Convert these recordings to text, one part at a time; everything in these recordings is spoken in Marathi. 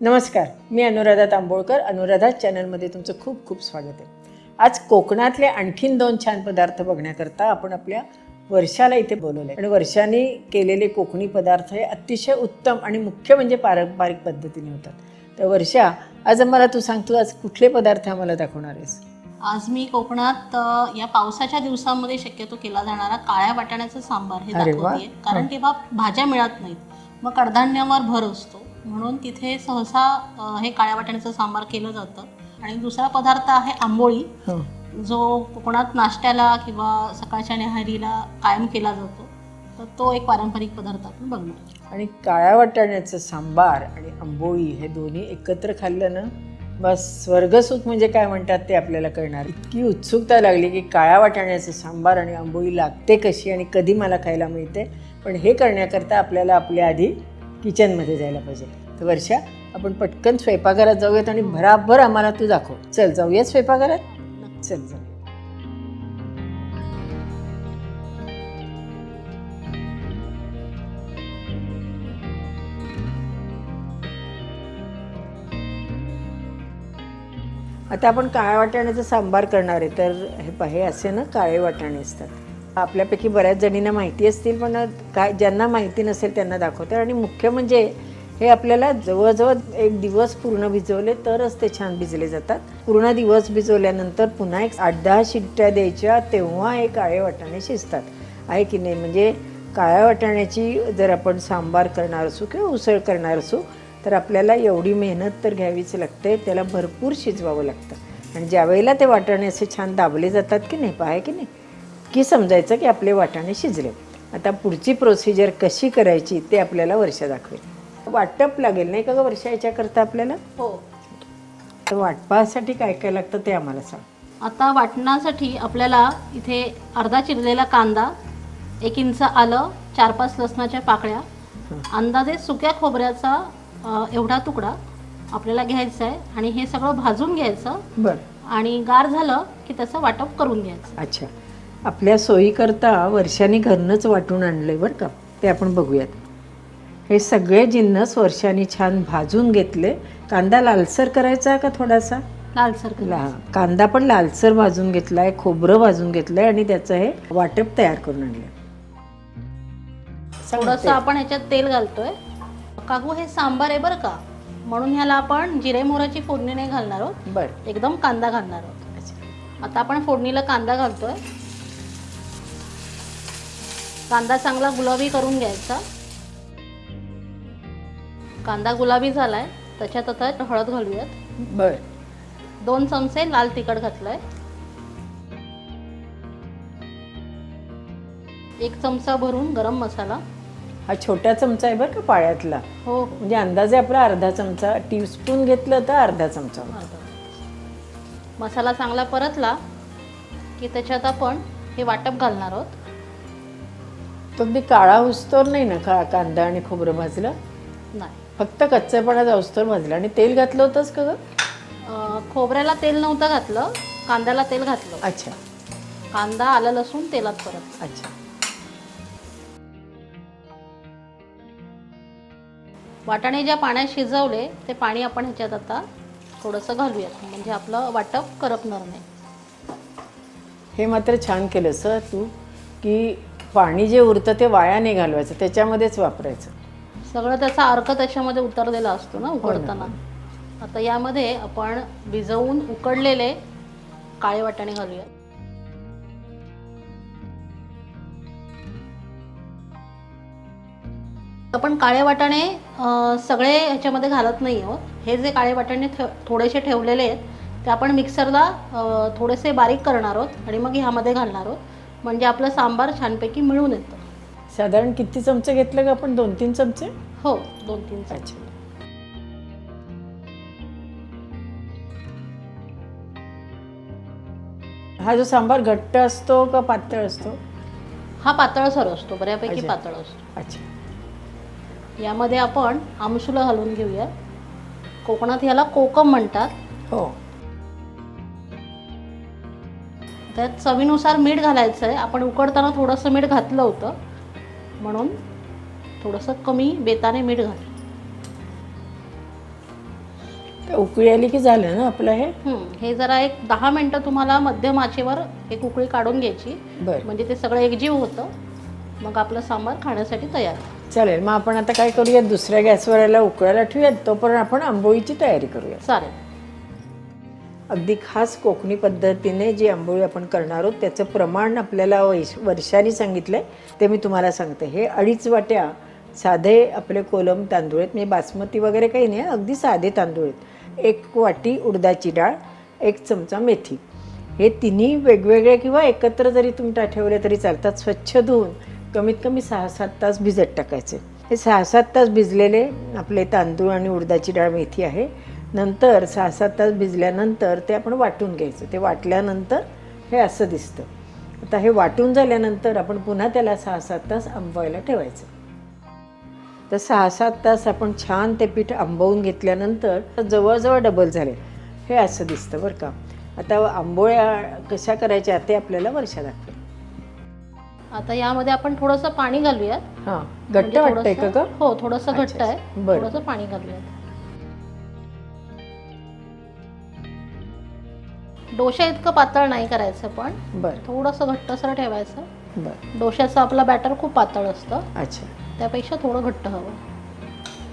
नमस्कार मी अनुराधा तांबोळकर. अनुराधा चॅनलमध्ये तुमचं खूप खूप स्वागत आहे. आज कोकणातले आणखीन दोन छान पदार्थ बघण्याकरता आपण आपल्या वर्षाला इथे बोलवलं आहे आणि वर्षाने केलेले कोकणी पदार्थ हे अतिशय उत्तम आणि मुख्य म्हणजे पारंपरिक पद्धतीने होतात. तर वर्षा आज मला तू सांग तू आज कुठले पदार्थ आम्हाला दाखवणार आहेस? आज मी कोकणात या पावसाच्या दिवसामध्ये शक्यतो केला जाणारा काळ्या वाटाण्याचा सांबार हे. दाखवते कारण तेव्हा भाज्या मिळत नाहीत. मग कडधान्यावर भर असतो. म्हणून तिथे सहसा हे काळ्या वाटाण्याचं सांबार केलं जातं. आणि दुसरा पदार्थ आहे आंबोळी हो. जो कोकणात नाश्त्याला किंवा सकाळच्या न्याहारीला कायम केला जातो. तर तो एक पारंपरिक पदार्थ आपण बघणार आणि काळ्या वाटाण्याचं सांबार आणि आंबोळी हे दोन्ही एकत्र खाल्लं ना बस स्वर्गसुख म्हणजे काय म्हणतात ते आपल्याला कळणार. इतकी उत्सुकता लागली की काळ्या वाटाण्याचं सांबार आणि आंबोळी लागते कशी आणि कधी मला खायला मिळते. पण हे करण्याकरता आपल्याला आपल्या आधी किचनमध्ये जायला पाहिजे. तर वर्षा आपण पटकन स्वयंपाकघरात जाऊयात आणि भराभर आम्हाला तू दाखव. चल जाऊयात स्वयंपाकघरात? चल जाऊ आता आपण काळ्या वाटाण्याचा सांबार करणार आहे. तर हे पाहे असे ना काळे वाटाणे असतात. आपल्यापैकी बऱ्याच जणींना माहिती असतील पण काय ज्यांना माहिती नसेल त्यांना दाखवतात. आणि मुख्य म्हणजे हे आपल्याला जवळजवळ एक दिवस पूर्ण भिजवले तरच ते छान भिजले जातात. पूर्ण दिवस भिजवल्यानंतर पुन्हा एक आठ दहा शिट्ट्या द्यायच्या तेव्हा हे काळे वाटाणे शिजतात. आहे की नाही? म्हणजे काळ्या वाटाण्याची जर आपण सांबार करणार असू किंवा उसळ करणार असू तर आपल्याला एवढी मेहनत तर घ्यावीच लागते. त्याला भरपूर शिजवावं लागतं. आणि ज्यावेळेला ते वाटाणे असे छान दाबले जातात की नाही? पाय की नाही? की समजायचं की आपले वाटाणे शिजले. आता पुढची प्रोसिजर कशी करायची ते आपल्याला वर्षा दाखवेल. वाटप लागेल नाही का गं वर्षा याच्याकरता आपल्याला? हो. तर वाटपासाठी काय काय लागतं ते आम्हाला सांग. आता वाटणासाठी आपल्याला इथे अर्धा चिरलेला कांदा एक इंच आलं चार पाच लसणाच्या पाकळ्या अंदाजे सुक्या खोबऱ्याचा एवढा तुकडा आपल्याला घ्यायचा आहे आणि हे सगळं भाजून घ्यायचं. बरं. आणि गार झालं की त्याचं वाटप करून घ्यायचं. अच्छा. आपल्या सोयीकरता वर्षाने घरनंच वाटून आणलंय बरं का. ते आपण बघूयात. हे सगळे जिन्नस वर्षाने छान भाजून घेतले. कांदा लालसर करायचा का थोडासा? लालसर. ला कांदा पण लालसर भाजून घेतलाय खोबरं भाजून घेतलंय आणि त्याचं हे वाटप तयार करून आणलंय. थोडंसं आपण ह्याच्यात तेल घालतोय. काकू हे सांबार आहे बरं का. म्हणून ह्याला आपण जिरे मोहराची फोडणी नाही घालणार आहोत. बरं. एकदम कांदा घालणार आहोत. आता आपण फोडणीला कांदा घालतोय. कांदा चांगला गुलाबी करून घ्यायचा. कांदा गुलाबी झालाय त्याच्यात आता हळद घालूयात. बरं. दोन चमचे लाल तिखट घातलंय. एक चमचा भरून गरम मसाला. हा छोटा चमचा आहे बरं का पाळ्यातला. हो. म्हणजे अंदाजे आपला अर्धा चमचा टीस्पून घेतलं तर अर्धा चमचा मसाला चांगला परतला की त्याच्यात आपण हे वाटप घालणार आहोत. तो अगदी काळा हुसतोर नाही ना का कांदा आणि खोबरं भाजलं? नाही. फक्त कच्चेपणा जाऊस्तोर भाजलं. आणि तेल घातलं होतंच का गं? अं, खोबऱ्याला तेल नव्हतं घातलं कांद्याला तेल घातलं. अच्छा. कांदा आलं लसूण तेलात परत. अच्छा. वाटाणे ज्या पाण्यात शिजवले ते पाणी आपण ह्याच्यात आता थोडंसं घालूयात. म्हणजे आपलं वाटप करपणार नाही. हे मात्र छान केलं सर तू की पाणी जे उरतं ते वाया नाही घालवायचं त्याच्यामध्येच वापरायचं. सगळं त्याचा अर्क त्याच्यामध्ये उतरलेला असतो ना उकडताना आता यामध्ये आपण भिजवून उकडलेले काळे वाटाणे घालूया. आपण काळे वाटाणे अं, सगळे ह्याच्यामध्ये घालत नाही आहोत. हे जे काळे वाटाणे ठेव थोडेसे ठेवलेले आहेत ते आपण मिक्सरला अं, थोडेसे बारीक करणार आहोत आणि मग ह्यामध्ये घालणार आहोत. म्हणजे आपलं सांबार छानपैकी मिळून येतं. साधारण किती चमचे घेतलं का आपण? दोन तीन चमचे? हो दोन तीन चमचे. अच्छा. हा जो सांबार घट्ट असतो का पातळ असतो? हा पातळसर असतो बऱ्यापैकी अच्छा. पातळ असतो. अच्छा. यामध्ये आपण आमसुलं घालून घेऊया. कोकणात याला कोकम म्हणतात. हो. त्यात चवीनुसार मीठ घालायचं आहे आपण उकडताना थोडंसं मीठ घातलं होतं. म्हणून थोडंसं कमी बेताने मीठ घाल. उकळी आली की झालं ना आपलं हे? हं, हे जरा एक दहा मिनटं तुम्हाला मध्यम आचेवर एक उकळी काढून घ्यायची. म्हणजे ते सगळं एकजीव होतं. मग आपलं सांबार खाण्यासाठी तयार. चालेल. मग आपण आता काय करूयात? दुसऱ्या गॅसवर याला उकळायला ठेवूयात. तोपर्यंत आपण आंबोळीची तयारी करूया चालेल. अगदी खास कोकणी पद्धतीने जी आंबोळी आपण करणार आहोत त्याचं प्रमाण आपल्याला वैश वर्षाने सांगितलं आहे ते मी तुम्हाला सांगते. हे अडीच वाट्या साधे आपले कोलम तांदूळ आहेत. म्हणजे बासमती वगैरे काही नाही अगदी साधे तांदूळ आहेत. एक वाटी उडदाची डाळ एक चमचा मेथी. हे तिन्ही वेगवेगळे किंवा एकत्र जरी तुम्ही ठेवले तरी चालतात. स्वच्छ धुवून कमीत कमी सहा सात तास भिजत टाकायचे. हे सहा सात तास भिजलेले आपले तांदूळ आणि उडदाची डाळ मेथी आहे. नंतर सहा सात तास भिजल्यानंतर ते आपण वाटून घ्यायचं. ते वाटल्यानंतर हे असं दिसतं. आता हे वाटून झाल्यानंतर आपण पुन्हा त्याला सहा सात तास आंबवायला ठेवायचं. तर सहा सात तास आपण छान ते पीठ आंबवून घेतल्यानंतर जवळजवळ डबल झाले हे असं दिसतं बरं का. आता आंबोळ्या कशा करायच्या ते आपल्याला वर्षा दाखवेल आता यामध्ये आपण थोडंसं पाणी घालूयात. हां. घट्ट म्हणजे वाटतंय का हो थोडंसं घट्ट आहे. बरं. थोडंसं पाणी घालूयात. डोशा इतकं पातळ नाही करायचं पण. बरं. थोडंसं घट्टसर ठेवायचं. बरं. डोशाचं आपलं बॅटर खूप पातळ असतं. अच्छा. त्यापेक्षा थोडं घट्ट हवं.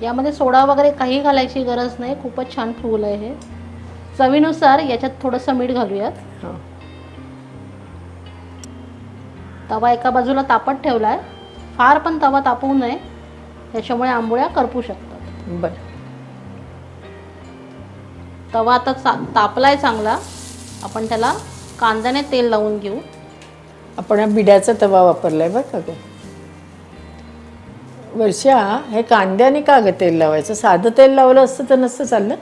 यामध्ये सोडा वगैरे काही घालायची गरज नाही. खूपच छान फूल आहे हे. चवीनुसार याच्यात थोडंसं मीठ घालूयात. हां. तवा एका बाजूला तापत ठेवला आहे फार पण तवा तापवू नये. त्याच्यामुळे आंबोळ्या करपू शकतात. बरं. तवा आता चा तापलाय चांगला. आपण त्याला कांद्याने तेल लावून घेऊ. आपण हा बिड्याचा तवा वापरलाय बरं का ग? वर्षा हे कांद्याने का ग तेल लावायचं? साधं तेल लावलं असतं तर नसतं चाललं?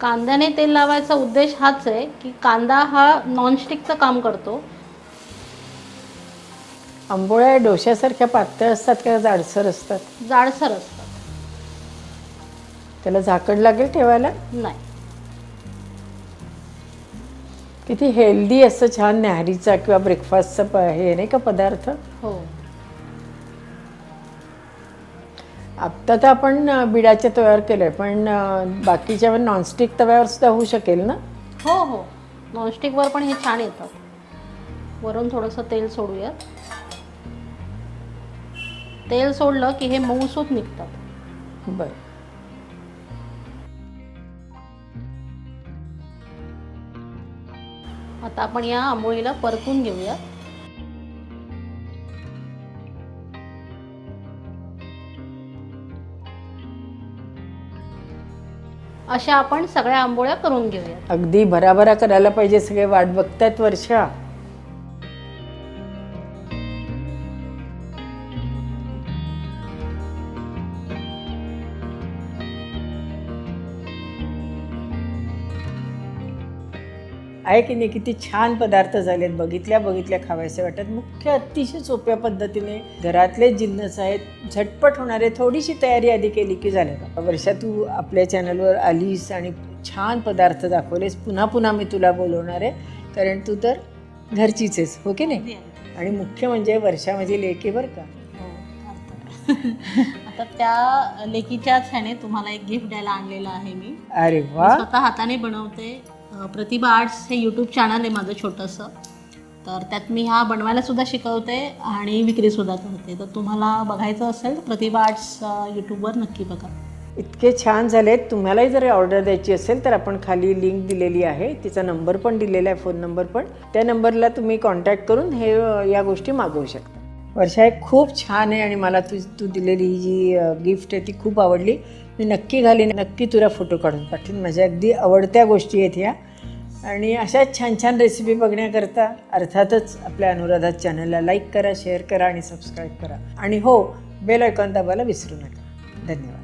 कांद्याने तेल लावायचा उद्देश हाच आहे की कांदा हा नॉनस्टिकचं काम करतो. आंबोळ्या डोश्यासारख्या पातळ असतात का? जाडसर असतात? जाडसर असतात. त्याला झाकण लागेल ठेवायला? नाही. किती हेल्दी असं छान न्याहारीचा किंवा ब्रेकफास्टचा हे नाही का पदार्थ? हो. आत्ता तर आपण बिडाच्या तव्यावर केलं आहे पण बाकीच्या नॉनस्टिक तव्यावर सुद्धा होऊ शकेल ना? हो हो. नॉनस्टिकवर पण हे छान येतात. वरून थोडंसं तेल सोडूयात. तेल सोडलं की हे मऊसूत निघतात. बरं. आता आपण या आंबोळीला परतून घेऊया. अशा आपण सगळ्या आंबोळ्या करून घेऊया अगदी भराभरा करायला पाहिजे सगळे वाट बघतायत वर्षा. आहे की नाही किती छान पदार्थ झालेत बघितल्या बघितल्या खावायचे वाटत. मुख्य अतिशय सोप्या पद्धतीने घरातले जिन्नस आहेत. झटपट होणारे थोडीशी तयारी आधी केली की झालं का वर्षा तू आपल्या चॅनलवर आलीस आणि छान पदार्थ दाखवलेस. पुन्हा पुन्हा मी तुला बोलवणार आहे. कारण तू तर घरचीच आहेस हो की नाही? आणि मुख्य म्हणजे वर्षा माझी लेकी बरं का. आता त्या लेकीच्याच ह्याने तुम्हाला एक गिफ्ट द्यायला आणलेलं आहे मी. अरे वा. स्वतः हाताने बनवते. प्रतिभा आर्ट्स हे यूट्यूब चॅनल आहे माझं छोटंसं. तर त्यात मी हा बनवायलासुद्धा शिकवते आणि विक्रीसुद्धा करते. तर तुम्हाला बघायचं असेल तर प्रतिभा आर्ट्स यूट्यूबवर नक्की बघा. इतके छान झालेत. तुम्हालाही जर ऑर्डर द्यायची असेल तर आपण खाली लिंक दिलेली आहे. तिचा नंबर पण दिलेला आहे फोन नंबर पण. त्या नंबरला तुम्ही कॉन्टॅक्ट करून हे या गोष्टी मागवू शकता. वर्षा एक खूप छान आहे आणि मला तू तू दिलेली ही जी गिफ्ट आहे ती खूप आवडली. मी नक्की घालीन नक्की तुला फोटो काढून पाठवीन. माझ्या अगदी आवडत्या गोष्टी आहेत ह्या. आणि अशाच छान छान रेसिपी बघण्याकरता अर्थातच आपल्या अनुराधात चॅनलला लाईक करा शेअर करा आणि सबस्क्राईब करा. आणि हो बेल आयकॉन दाबायला विसरू नका. धन्यवाद.